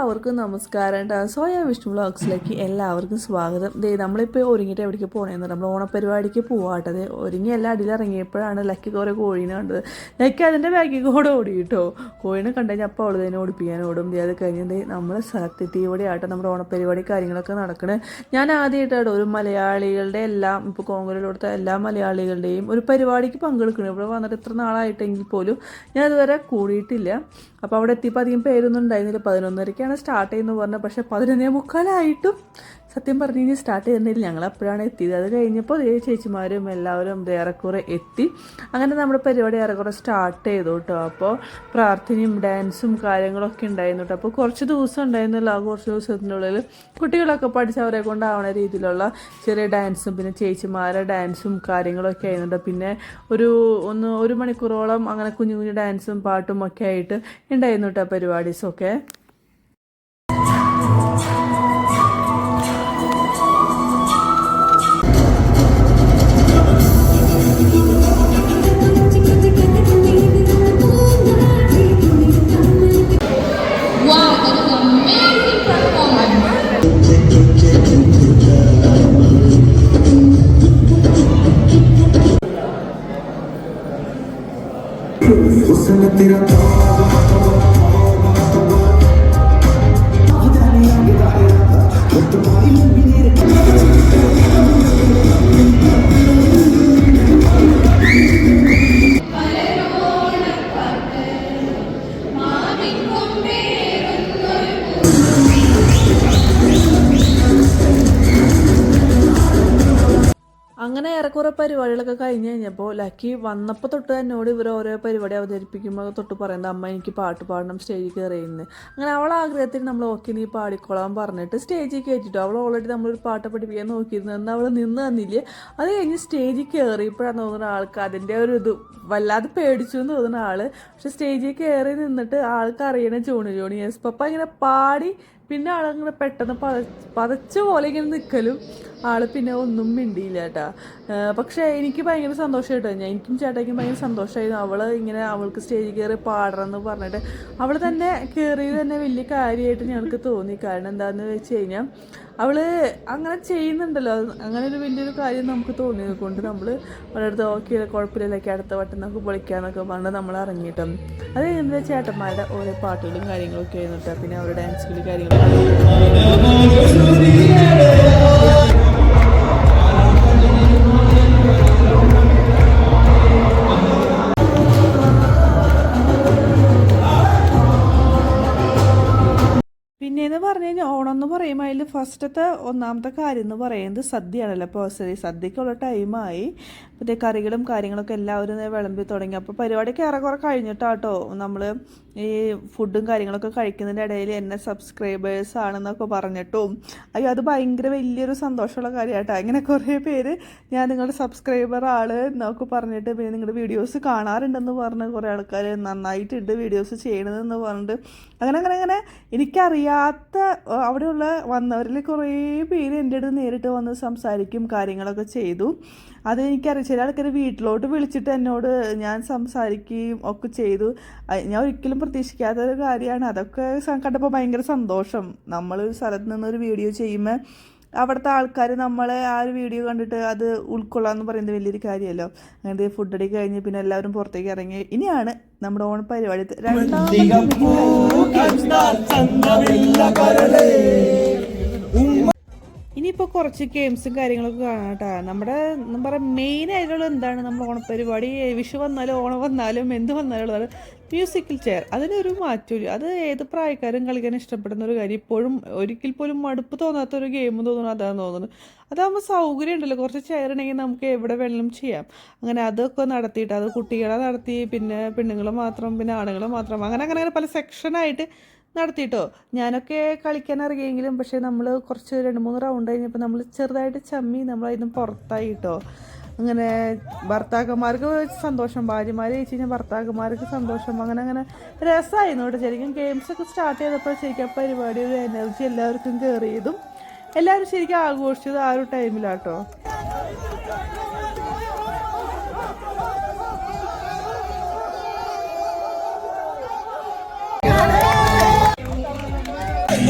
എല്ലാവർക്കും നമസ്കാരം സോയ വിഷ്ണു വ്ളോഗ്സിലേക്ക് എല്ലാവർക്കും സ്വാഗതം. ദേ നമ്മളിപ്പോൾ ഒരുങ്ങിയിട്ട് എവിടേക്ക് പോകണമെന്ന് നമ്മൾ ഓണപരിപാടിക്ക് പോവാട്ടത് ഒരുങ്ങി എല്ലാം അടിയിൽ ഇറങ്ങിയപ്പോഴാണ് ലക്കി കുറേ കോഴീനെ കണ്ടത്. ലക്കി അതിന്റെ ബാക്കിൽ കൂടെ ഓടി കേട്ടോ കോഴീനെ കണ്ടു അപ്പോൾ അവൾ തന്നെ ഓടിപ്പിക്കാൻ ഓടും ദേ അത് കഴിഞ്ഞിട്ട് നമ്മൾ സ്ഥലത്തെത്തി ഇവിടെ ആട്ടെ നമ്മുടെ ഓണപരിപാടി കാര്യങ്ങളൊക്കെ നടക്കണേ. ഞാൻ ആദ്യമായിട്ടാണ് ഒരു മലയാളികളുടെ എല്ലാം ഇപ്പോൾ കോങ്കലിലോടുത്ത എല്ലാ മലയാളികളുടെയും ഒരു പരിപാടിക്ക് പങ്കെടുക്കണം. ഇവിടെ വന്നിട്ട് ഇത്ര നാളായിട്ടെങ്കിൽ പോലും ഞാൻ ഇതുവരെ കൂടിയിട്ടില്ല. അപ്പോൾ അവിടെ എത്തിയപ്പോൾ അധികം പേരൊന്നും ഉണ്ടായിരുന്നില്ല. പതിനൊന്നരയ്ക്കാണ് സ്റ്റാർട്ട് ചെയ്യുന്നത് പറഞ്ഞത് പക്ഷേ പതിനൊന്നേ മുക്കാലായിട്ടും സത്യം പറഞ്ഞു കഴിഞ്ഞാൽ സ്റ്റാർട്ട് ചെയ്യുന്നതിൽ ഞങ്ങൾ അപ്പോഴാണ് എത്തിയത്? അത് കഴിഞ്ഞപ്പോൾ ഏഴ് ചേച്ചിമാരും എല്ലാവരും ഏറെക്കുറെ എത്തി. അങ്ങനെ നമ്മുടെ പരിപാടി ഏറെക്കുറെ സ്റ്റാർട്ട് ചെയ്തു കേട്ടോ അപ്പോൾ പ്രാർത്ഥനയും ഡാൻസും കാര്യങ്ങളൊക്കെ ഉണ്ടായിരുന്നു കേട്ടോ അപ്പോൾ കുറച്ച് ദിവസം ഉണ്ടായിരുന്നല്ലോ ആ കുറച്ച് ദിവസത്തിനുള്ളിൽ കുട്ടികളൊക്കെ പഠിച്ച് അവരെ കൊണ്ടാവണ രീതിയിലുള്ള ചെറിയ ഡാൻസും പിന്നെ ചേച്ചിമാരുടെ ഡാൻസും കാര്യങ്ങളൊക്കെ ആയിരുന്നുണ്ട് പിന്നെ ഒരു ഒന്ന് ഒരു മണിക്കൂറോളം അങ്ങനെ കുഞ്ഞു കുഞ്ഞു ഡാൻസും പാട്ടും ഒക്കെ ആയിട്ട് ഉണ്ടായിരുന്നു കേട്ടോ പരിപാടീസൊക്കെ se me tira todo. പരിപാടികളൊക്കെ കഴിഞ്ഞ് കഴിഞ്ഞപ്പോൾ ലക്കി വന്നപ്പോൾ തൊട്ട് എന്നോട് ഇവർ ഓരോ പരിപാടി അവതരിപ്പിക്കുമ്പോൾ തൊട്ട് പറയുന്നത് അമ്മ എനിക്ക് പാട്ട് പാടണം സ്റ്റേജിൽ കയറിയെന്ന് അങ്ങനെ അവൾ ആഗ്രഹത്തിൽ നമ്മൾ ഓക്കെ നീ പാടിക്കോളാം പറഞ്ഞിട്ട് സ്റ്റേജിൽ കയറ്റിട്ടു അവൾ ഓൾറെഡി നമ്മളൊരു പാട്ട് പഠിപ്പിക്കാൻ നോക്കിയിരുന്നു. എന്നാൽ അവൾ നിന്ന് തന്നില്ലേ? അത് കഴിഞ്ഞ് സ്റ്റേജിൽ കയറിയപ്പോഴാണ് തോന്നുന്ന ആൾക്ക് അതിന്റെ ഒരു ഇത് വല്ലാതെ പേടിച്ചു എന്ന് തോന്നുന്ന ആൾ പക്ഷെ സ്റ്റേജിൽ കയറി നിന്നിട്ട് ആൾക്ക് അറിയണ ജോണി ജോണി യെസ് പപ്പ ഇങ്ങനെ പാടി പിന്നെ ആളങ്ങനെ പെട്ടെന്ന് പത പതച്ച പോലെ ഇങ്ങനെ നിൽക്കലും ആൾ പിന്നെ ഒന്നും മിണ്ടിയില്ല കേട്ടാ. പക്ഷേ എനിക്ക് ഭയങ്കര സന്തോഷം ഞാൻ എനിക്കും ചേട്ടായിക്കും ഭയങ്കര സന്തോഷമായിരുന്നു അവൾ ഇങ്ങനെ അവൾക്ക് സ്റ്റേജിൽ കയറി പാടണമെന്ന് പറഞ്ഞിട്ട് അവൾ തന്നെ കയറിയത് തന്നെ വലിയ കാര്യമായിട്ട് ഞങ്ങൾക്ക് തോന്നി. കാരണം എന്താണെന്ന് വെച്ച് കഴിഞ്ഞാൽ അവൾ അങ്ങനെ ചെയ്യുന്നുണ്ടല്ലോ. അങ്ങനെ ഒരു വലിയൊരു കാര്യം നമുക്ക് തോന്നിയത് കൊണ്ട് നമ്മൾ അവളടുത്ത് ഓക്കെ കുഴപ്പമില്ലൊക്കെ അടുത്ത വട്ടം നമുക്ക് പൊളിക്കാന്നൊക്കെ പറഞ്ഞ് നമ്മൾ ഇറങ്ങിയിട്ടും. അത് കഴിഞ്ഞാൽ ചേട്ടന്മാരുടെ ഓരോ പാട്ടുകളും കാര്യങ്ങളൊക്കെ ആയിരുന്നു പിന്നെ അവരുടെ ഡാൻസുകളും കാര്യങ്ങളൊക്കെ പറഞ്ഞു കഴിഞ്ഞാൽ ഓണം എന്ന് പറയുമ്പോൾ അതിൽ ഫസ്റ്റത്തെ ഒന്നാമത്തെ കാര്യം എന്ന് പറയുന്നത് സദ്യയാണല്ലോ. അപ്പോൾ ശരി സദ്യക്കുള്ള ടൈമായി മറ്റേ കറികളും കാര്യങ്ങളൊക്കെ എല്ലാവരും വിളമ്പി തുടങ്ങി. അപ്പോൾ പരിപാടിയൊക്കെ ഏറെക്കുറെ കഴിഞ്ഞിട്ടാട്ടോ നമ്മൾ ഈ ഫുഡും കാര്യങ്ങളൊക്കെ കഴിക്കുന്നതിന്റെ ഇടയിൽ എന്നെ സബ്സ്ക്രൈബേഴ്സ് ആണെന്നൊക്കെ പറഞ്ഞിട്ടും. അയ്യോ അത് ഭയങ്കര വലിയൊരു സന്തോഷമുള്ള കാര്യമായിട്ടോ ഇങ്ങനെ കുറേ പേര് ഞാൻ നിങ്ങളുടെ സബ്സ്ക്രൈബർ ആൾ എന്നൊക്കെ പറഞ്ഞിട്ട് പിന്നെ നിങ്ങളുടെ വീഡിയോസ് കാണാറുണ്ടെന്ന് പറഞ്ഞ് കുറേ ആൾക്കാർ നന്നായിട്ടുണ്ട് വീഡിയോസ് ചെയ്യണതെന്ന് പറഞ്ഞിട്ട്. അങ്ങനെ അങ്ങനെ അങ്ങനെ എനിക്കറിയാത്ത അവിടെയുള്ള വന്നവരിൽ കുറേ പേര് എന്റെ അടുത്ത് നേരിട്ട് വന്ന് സംസാരിക്കും കാര്യങ്ങളൊക്കെ ചെയ്തു. അത് എനിക്കറിയാം ചില ആൾക്കാർ വീട്ടിലോട്ട് വിളിച്ചിട്ട് എന്നോട് ഞാൻ സംസാരിക്കുകയും ഒക്കെ ചെയ്തു. ഞാൻ ഒരിക്കലും പ്രതീക്ഷിക്കാത്തൊരു കാര്യമാണ്. അതൊക്കെ കണ്ടപ്പോൾ ഭയങ്കര സന്തോഷം. നമ്മൾ ഒരു സ്ഥലത്ത് നിന്നൊരു വീഡിയോ ചെയ്യുമ്പോൾ അവിടുത്തെ ആൾക്കാർ നമ്മളെ ആ ഒരു വീഡിയോ കണ്ടിട്ട് അത് ഉൾക്കൊള്ളാന്ന് പറയുന്നത് വലിയൊരു കാര്യമല്ലോ. അങ്ങനത്തെ ഫുഡ് അടി കഴിഞ്ഞ് പിന്നെ എല്ലാവരും പുറത്തേക്ക് ഇറങ്ങി. ഇനിയാണ് നമ്മുടെ ഓണ പരിപാടി രണ്ടാമത്തെ ഇനിയിപ്പോൾ കുറച്ച് ഗെയിംസും കാര്യങ്ങളൊക്കെ കാണാം കേട്ടോ നമ്മുടെ പറയാം മെയിൻ ആയിട്ടുള്ള എന്താണ്? നമ്മൾ ഓണപ്പരിപാടി വിഷു വന്നാലും ഓണം വന്നാലും എന്ത് വന്നാലും മ്യൂസിക്കൽ ചെയർ അതിനൊരു മാറ്റമില്ല അത് ഏത് പ്രായക്കാരും കളിക്കാൻ ഇഷ്ടപ്പെടുന്ന ഒരു കാര്യം. ഇപ്പോഴും ഒരിക്കൽ പോലും മടുപ്പ് തോന്നാത്ത ഒരു ഗെയിം തോന്നുന്നു. അതാന്ന് തോന്നുന്നു. അതാകുമ്പോൾ സൗകര്യം ഉണ്ടല്ലോ. കുറച്ച് ചെയർ ഉണ്ടെങ്കിൽ നമുക്ക് എവിടെ വേണമെങ്കിലും ചെയ്യാം. അങ്ങനെ അതൊക്കെ നടത്തിയിട്ട് അത് കുട്ടികളെ നടത്തി പിന്നെ പെണ്ണുങ്ങൾ മാത്രം പിന്നെ ആണുങ്ങൾ മാത്രം. അങ്ങനെ അങ്ങനെ പല സെക്ഷനായിട്ട് നടത്തിയിട്ടോ ഞാനൊക്കെ കളിക്കാൻ അറിയെങ്കിലും പക്ഷേ നമ്മൾ കുറച്ച് രണ്ട് മൂന്ന് റൗണ്ട് കഴിഞ്ഞപ്പോൾ നമ്മൾ ചെറുതായിട്ട് ചമ്മി നമ്മൾ അതിന് പുറത്തായി കേട്ടോ അങ്ങനെ ഭർത്താക്കന്മാർക്ക് സന്തോഷം ഭാര്യമാർ ചോദിച്ചു കഴിഞ്ഞാൽ ഭർത്താക്കന്മാർക്ക് സന്തോഷം. അങ്ങനെ അങ്ങനെ രസമായിരുന്നു കേട്ടോ. ശരിക്കും ഗെയിംസൊക്കെ സ്റ്റാർട്ട് ചെയ്തപ്പോൾ ശരിക്കും പരിപാടി ഒരു എനർജി എല്ലാവർക്കും കയറിയതും എല്ലാവരും ശരിക്കും ആഘോഷിച്ചത് ആ ഒരു ടൈമിലാട്ടോ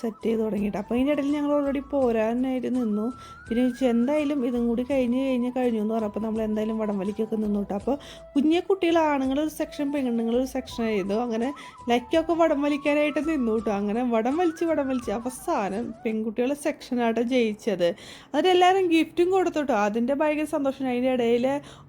സെറ്റ് ചെയ്ത് തുടങ്ങിയിട്ട്. അപ്പോൾ ഇതിന്റെ ഇടയിൽ ഞങ്ങൾ ഓൾറെഡി പോരാനായിട്ട് നിന്നു. പിന്നെ എന്തായാലും ഇതും കൂടി കഴിഞ്ഞ് കഴിഞ്ഞ് കഴിഞ്ഞു എന്ന് പറഞ്ഞപ്പോൾ നമ്മൾ എന്തായാലും വടം വലിക്കൊക്കെ നിന്നു കേട്ടോ അപ്പോൾ കുഞ്ഞു കുട്ടികൾ ഒരു സെക്ഷൻ പെണ്ണുങ്ങൾ ഒരു സെക്ഷൻ ചെയ്തു അങ്ങനെ ലൈക്കൊക്കെ വടം വലിക്കാനായിട്ട് നിന്നു കേട്ടോ അങ്ങനെ വടം വലിച്ച് വടം വലിച്ച് അവസാനം പെൺകുട്ടികളെ സെക്ഷനായിട്ട് ജയിച്ചത് അതിലെല്ലാവരും ഗിഫ്റ്റും കൊടുത്തു അതിന്റെ ഭയങ്കര സന്തോഷം. അതിന്റെ ഇടയിൽ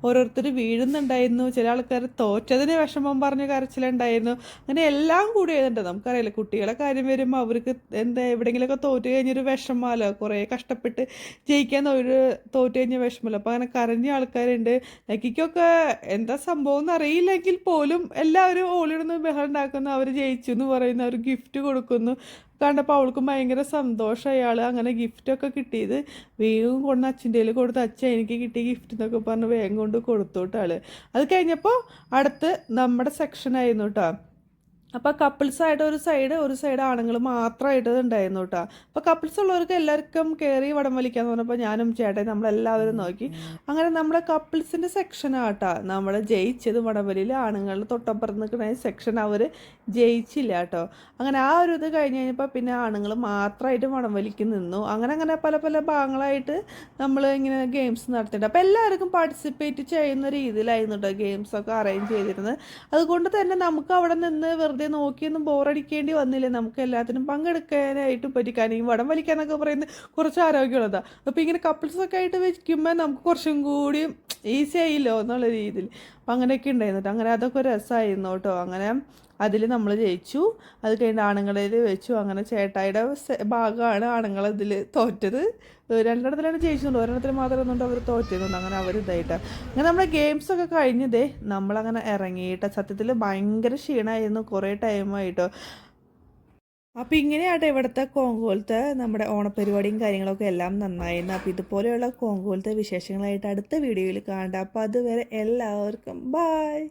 ഓരോരുത്തർ വീഴുന്നുണ്ടായിരുന്നു. ചില ആൾക്കാർ തോറ്റതിന് വിഷമം പറഞ്ഞ് കരച്ചിലുണ്ടായിരുന്നു. അങ്ങനെ എല്ലാം കൂടി ചെയ്തിട്ടുണ്ട് നമുക്കറിയില്ല കുട്ടികളെ കാര്യം വരുമ്പോൾ അവർക്ക് എന്താ എവിടെയെങ്കിലുമൊക്കെ തോറ്റു കഴിഞ്ഞൊരു വിഷമമല്ലോ. കുറേ കഷ്ടപ്പെട്ട് ജയിക്കാൻ ഒരു തോറ്റു കഴിഞ്ഞ വിഷമമല്ലോ. അപ്പോൾ അങ്ങനെ കരഞ്ഞ ആൾക്കാരുണ്ട്. ലക്കിക്കൊക്കെ എന്താ സംഭവം എന്ന് അറിയില്ലെങ്കിൽ പോലും എല്ലാവരും ഓളിടുന്ന ബഹളം ഉണ്ടാക്കുന്നു. അവർ ജയിച്ചു എന്ന് പറയുന്നു അവർ ഗിഫ്റ്റ് കൊടുക്കുന്നു. കണ്ടപ്പോൾ അവൾക്കും ഭയങ്കര സന്തോഷം. അയാൾ അങ്ങനെ ഗിഫ്റ്റൊക്കെ കിട്ടിയത് വേഗം കൊണ്ട് അച്ഛന്റെ കയ്യിൽ കൊടുത്ത് അച്ഛൻ എനിക്ക് കിട്ടിയ ഗിഫ്റ്റ് എന്നൊക്കെ പറഞ്ഞ് വേഗം കൊണ്ട് കൊടുത്തു കേട്ടോ അത് കഴിഞ്ഞപ്പോൾ അടുത്ത് നമ്മുടെ സെക്ഷനായിരുന്നു കേട്ടോ. അപ്പോൾ കപ്പിൾസായിട്ട് ഒരു സൈഡ് ഒരു സൈഡ് ആണുങ്ങൾ മാത്രമായിട്ട് ഉണ്ടായിരുന്നു കേട്ടോ. അപ്പോൾ കപ്പിൾസ് ഉള്ളവർക്ക് എല്ലാവർക്കും കയറി വടം വലിക്കാന്ന് പറഞ്ഞപ്പോൾ ഞാനും ചേട്ടൻ നമ്മളെല്ലാവരും നോക്കി. അങ്ങനെ നമ്മുടെ കപ്പിൾസിന്റെ സെക്ഷനാട്ടാ നമ്മൾ ജയിച്ചത് വടംവലിയിൽ ആണുങ്ങൾ തൊട്ടപ്പുറത്ത് നിൽക്കുന്ന സെക്ഷൻ അവർ ജയിച്ചില്ല കേട്ടോ. അങ്ങനെ ആ ഒരു ഇത് കഴിഞ്ഞ് കഴിഞ്ഞപ്പോൾ പിന്നെ ആണുങ്ങൾ മാത്രമായിട്ട് വടംവലിക്ക് നിന്നു. അങ്ങനെ അങ്ങനെ പല പല ഭാഗങ്ങളായിട്ട് നമ്മൾ ഇങ്ങനെ ഗെയിംസ് നടത്തിയിട്ടുണ്ട് അപ്പോൾ എല്ലാവർക്കും പാർട്ടിസിപ്പേറ്റ് ചെയ്യുന്ന രീതിയിലായിരുന്നു കേട്ടോ ഗെയിംസൊക്കെ അറേഞ്ച് ചെയ്തിരുന്നത്. അതുകൊണ്ട് തന്നെ നമുക്ക് അവിടെ നിന്ന് വെറുതെ നോക്കിയൊന്നും ബോറടിക്കേണ്ടി വന്നില്ലേ? നമുക്ക് എല്ലാത്തിനും പങ്കെടുക്കാനായിട്ട് പറ്റിക്കാൻ. ഈ വടം വലിക്കാന്നൊക്കെ പറയുന്നത് കുറച്ച് ആരോഗ്യമുള്ളതാണ് അപ്പോൾ ഇങ്ങനെ കപ്പിൾസൊക്കെ ആയിട്ട് വെക്കുമ്പോൾ നമുക്ക് കുറച്ചും കൂടി ഈസി ആയില്ലോ എന്നുള്ള രീതിയിൽ. അപ്പം അങ്ങനെയൊക്കെ ഉണ്ടായിരുന്നു അങ്ങനെ അതൊക്കെ രസമായിരുന്നു കേട്ടോ. അങ്ങനെ അതിൽ നമ്മൾ ജയിച്ചു. അത് കഴിഞ്ഞ് ആണുങ്ങളിൽ വെച്ചു. അങ്ങനെ ചേട്ടായിയുടെ ഭാഗമാണ് ആണുങ്ങൾ ഇതിൽ തോറ്റത്. രണ്ടിടത്തിലാണ് ജയിച്ചിട്ടുണ്ട് ഒരെണ്ണത്തിൽ മാത്രം ഒന്നുകൊണ്ട് അവർ തോറ്റിരുന്നുണ്ട് അങ്ങനെ അവർ ഇതായിട്ട്. അങ്ങനെ നമ്മുടെ ഗെയിംസൊക്കെ കഴിഞ്ഞതേ നമ്മളങ്ങനെ ഇറങ്ങിയിട്ട് സത്യത്തിൽ ഭയങ്കര ക്ഷീണമായിരുന്നു കുറേ ടൈമായിട്ടോ അപ്പോൾ ഇങ്ങനെയാട്ടെ ഇവിടുത്തെ കോങ്കോലത്തെ നമ്മുടെ ഓണപ്പരിപാടിയും കാര്യങ്ങളൊക്കെ എല്ലാം നന്നായിരുന്നു. അപ്പോൾ ഇതുപോലെയുള്ള കോങ്കോലത്തെ വിശേഷങ്ങളായിട്ട് അടുത്ത വീഡിയോയിൽ കാണണ്ട അപ്പോൾ അതുവരെ എല്ലാവർക്കും ബായ്